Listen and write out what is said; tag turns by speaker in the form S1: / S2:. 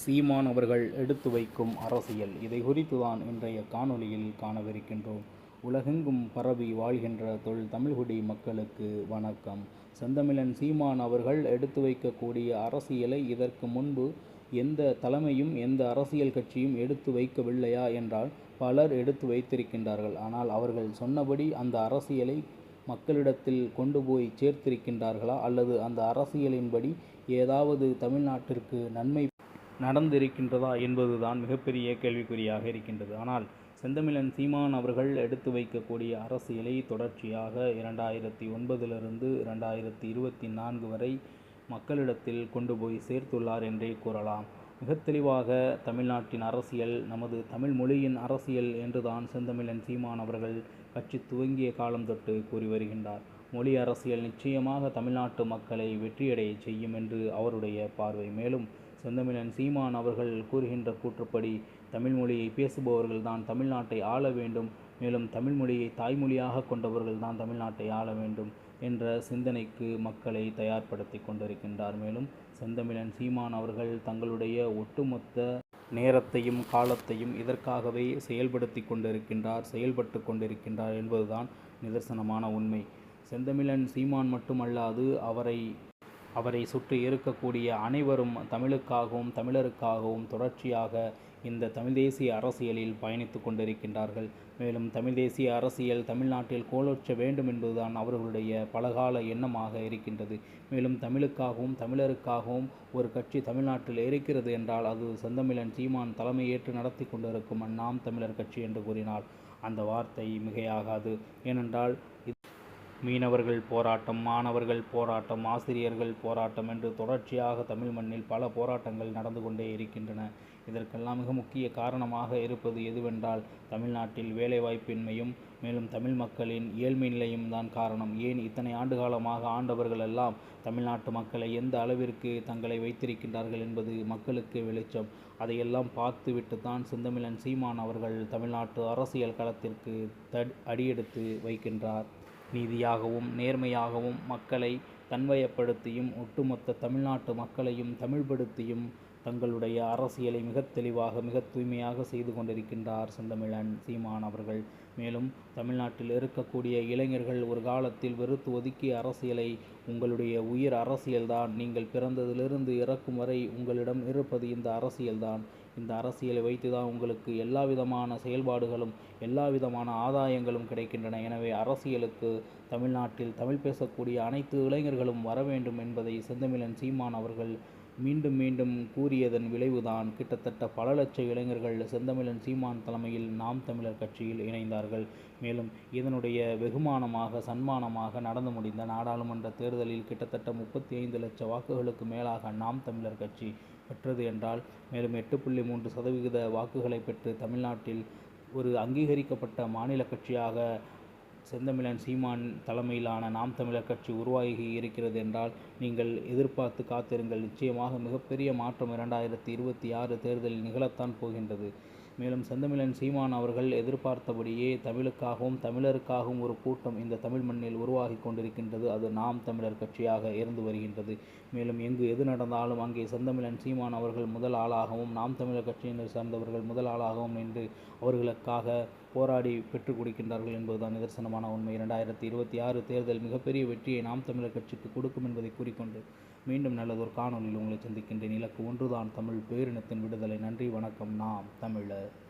S1: சீமான் அவர்கள் எடுத்து வைக்கும் அரசியல். இதை குறித்து தான் இன்றைய காணொளியில் காணவிருக்கின்றோம். உலகெங்கும் பரவி வாழ்கின்ற தொல் தமிழ்குடி மக்களுக்கு வணக்கம். செந்தமிழன் சீமான் அவர்கள் எடுத்து வைக்கக்கூடிய அரசியலை இதற்கு முன்பு எந்த தலைமையும் எந்த அரசியல் கட்சியும் எடுத்து வைக்கவில்லையா என்றால் பலர் எடுத்து வைத்திருக்கின்றார்கள். ஆனால் அவர்கள் சொன்னபடி அந்த அரசியலை மக்களிடத்தில் கொண்டு போய் சேர்த்திருக்கின்றார்களா? அல்லது அந்த அரசியலின்படி ஏதாவது தமிழ்நாட்டிற்கு நன்மை நடந்திருக்கின்றதா என்பதுதான் மிகப்பெரிய கேள்விக்குறியாக இருக்கின்றது. ஆனால் செந்தமிழன் சீமான் அவர்கள் எடுத்து வைக்கக்கூடிய அரசியலை தொடர்ச்சியாக இரண்டாயிரத்தி ஒன்பதிலிருந்து இரண்டாயிரத்தி இருபத்தி நான்கு வரை மக்களிடத்தில் கொண்டு போய் சேர்த்துள்ளார் என்றே கூறலாம். மிக தெளிவாக தமிழ்நாட்டின் அரசியல் நமது தமிழ் மொழியின் அரசியல் என்றுதான் செந்தமிழன் சீமான் அவர்கள் கட்சி துவங்கிய காலம் தொட்டு கூறி வருகின்றார். மொழி அரசியல் நிச்சயமாக தமிழ்நாட்டு மக்களை வெற்றியடைய செய்யும் என்று அவருடைய பார்வை. மேலும் செந்தமிழன் சீமான் அவர்கள் கூறுகின்ற கூற்றுப்படி தமிழ் மொழியை பேசுபவர்கள் தான் தமிழ்நாட்டை ஆள வேண்டும். மேலும் தமிழ் மொழியை தாய்மொழியாக கொண்டவர்கள் தான் தமிழ்நாட்டை ஆள வேண்டும் என்ற சிந்தனைக்கு மக்களை தயார்படுத்தி கொண்டிருக்கின்றார். மேலும் செந்தமிழன் சீமான் அவர்கள் தங்களுடைய ஒட்டுமொத்த நேரத்தையும் காலத்தையும் இதற்காகவே செயல்படுத்தி கொண்டிருக்கின்றார் செயல்பட்டு கொண்டிருக்கின்றார் என்பதுதான் நிதர்சனமான உண்மை. செந்தமிழன் சீமான் மட்டுமல்லாது அவரை அவரை சுற்றி இருக்கக்கூடிய அனைவரும் தமிழுக்காகவும் தமிழருக்காகவும் தொடர்ச்சியாக இந்த தமிழ் தேசிய அரசியலில் பயணித்து கொண்டிருக்கின்றார்கள். மேலும் தமிழ் தேசிய அரசியல் தமிழ்நாட்டில் கோலொற்ற வேண்டும் என்பதுதான் அவர்களுடைய பலகால எண்ணமாக இருக்கின்றது. மேலும் தமிழுக்காகவும் தமிழருக்காகவும் ஒரு கட்சி தமிழ்நாட்டில் இருக்கிறது என்றால் அது செந்தமிழன் சீமான் தலைமையேற்று நடத்தி கொண்டிருக்கும் நாம் தமிழர் கட்சி என்று கூறினார் அந்த வார்த்தை மிகையாகாது. ஏனென்றால் மீனவர்கள் போராட்டம் மாணவர்கள் போராட்டம் ஆசிரியர்கள் போராட்டம் என்று தொடர்ச்சியாக தமிழ் மண்ணில் பல போராட்டங்கள் நடந்து கொண்டே இருக்கின்றன. இதற்கெல்லாம் மிக முக்கிய காரணமாக இருப்பது எதுவென்றால் தமிழ்நாட்டில் வேலைவாய்ப்பின்மையும் மேலும் தமிழ் மக்களின் ஏழ்மை நிலையும் தான் காரணம். ஏன் இத்தனை ஆண்டு காலமாக ஆண்டவர்கள் எல்லாம் தமிழ்நாட்டு மக்களை எந்த அளவிற்கு தங்களை வைத்திருக்கின்றார்கள் என்பது மக்களுக்கு வெளிச்சம். அதையெல்லாம் பார்த்துவிட்டு தான் செந்தமிழன் சீமான் அவர்கள் தமிழ்நாட்டு அரசியல் களத்திற்கு தட் அடியெடுத்து வைக்கின்றார். நீதியாகவும் நேர்மையாகவும் மக்களை தன்வயப்படுத்தியும் ஒட்டுமொத்த தமிழ்நாட்டு மக்களையும் தமிழ்படுத்தியும் தங்களுடைய அரசியலை மிக தெளிவாக மிக தூய்மையாக செய்து கொண்டிருக்கின்றார் செந்தமிழன் சீமான் அவர்கள். மேலும் தமிழ்நாட்டில் இருக்கக்கூடிய இளைஞர்கள் ஒரு காலத்தில் வெறுத்து ஒதுக்கிய அரசியலை உங்களுடைய உயிர் அரசியல்தான். நீங்கள் பிறந்ததிலிருந்து இறக்கும் வரை உங்களிடம் இருப்பது இந்த அரசியல்தான். இந்த அரசியலை வைத்து தான் உங்களுக்கு எல்லா விதமான செயல்பாடுகளும் எல்லா விதமான ஆதாயங்களும் கிடைக்கின்றன. எனவே அரசியலுக்கு தமிழ்நாட்டில் தமிழ் பேசக்கூடிய அனைத்து இளைஞர்களும் வர வேண்டும் என்பதை செந்தமிழன் சீமான் அவர்கள் மீண்டும் மீண்டும் கூறியதன் விளைவுதான் கிட்டத்தட்ட பல லட்ச இளைஞர்கள் செந்தமிழன் சீமான் தலைமையில் நாம் தமிழர் கட்சியில் இணைந்தார்கள். மேலும் இதனுடைய வெகுமானமாக சன்மானமாக நடந்து முடிந்த நாடாளுமன்ற தேர்தலில் கிட்டத்தட்ட முப்பத்தி ஐந்து லட்ச வாக்குகளுக்கு மேலாக நாம் தமிழர் கட்சி பெற்றது என்றால் மேலும் எட்டு புள்ளி மூன்று சதவிகித வாக்குகளை பெற்று தமிழ்நாட்டில் ஒரு அங்கீகரிக்கப்பட்ட மாநில கட்சியாக செந்தமிழன் சீமான் தலைமையிலான நாம் தமிழர் கட்சி உருவாகி இருக்கிறது என்றால் நீங்கள் எதிர்பார்த்து காத்திருங்கள். நிச்சயமாக மிகப்பெரிய மாற்றம் இரண்டாயிரத்தி இருபத்தி ஆறு தேர்தலில் நிகழத்தான் போகின்றது. மேலும் செந்தமிழன் சீமான் அவர்கள் எதிர்பார்த்தபடியே தமிழுக்காகவும் தமிழருக்காகவும் ஒரு கூட்டம் இந்த தமிழ் மண்ணில் உருவாகி கொண்டிருக்கின்றது. அது நாம் தமிழர் கட்சியாக இருந்து வருகின்றது. மேலும் எங்கு எது நடந்தாலும் அங்கே செந்தமிழன் சீமான் அவர்கள் முதல் ஆளாகவும் நாம் தமிழர் கட்சியினர் சார்ந்தவர்கள் முதல் ஆளாகவும் நின்று அவர்களுக்காக போராடி பெற்றுக் கொடுக்கின்றார்கள் என்பதுதான் நிதர்சனமான உண்மை. இரண்டாயிரத்தி இருபத்தி ஆறு தேர்தல் மிகப்பெரிய வெற்றியை நாம் தமிழர் கட்சிக்கு கொடுக்கும் என்பதை கூறிக்கொண்டு மீண்டும் நல்லதொரு காணொலியில் உங்களை சந்திக்கின்றேன். இலக்கு ஒன்றுதான் தமிழ் பேரினத்தின் விடுதலை. நன்றி வணக்கம். நாம் தமிழர்.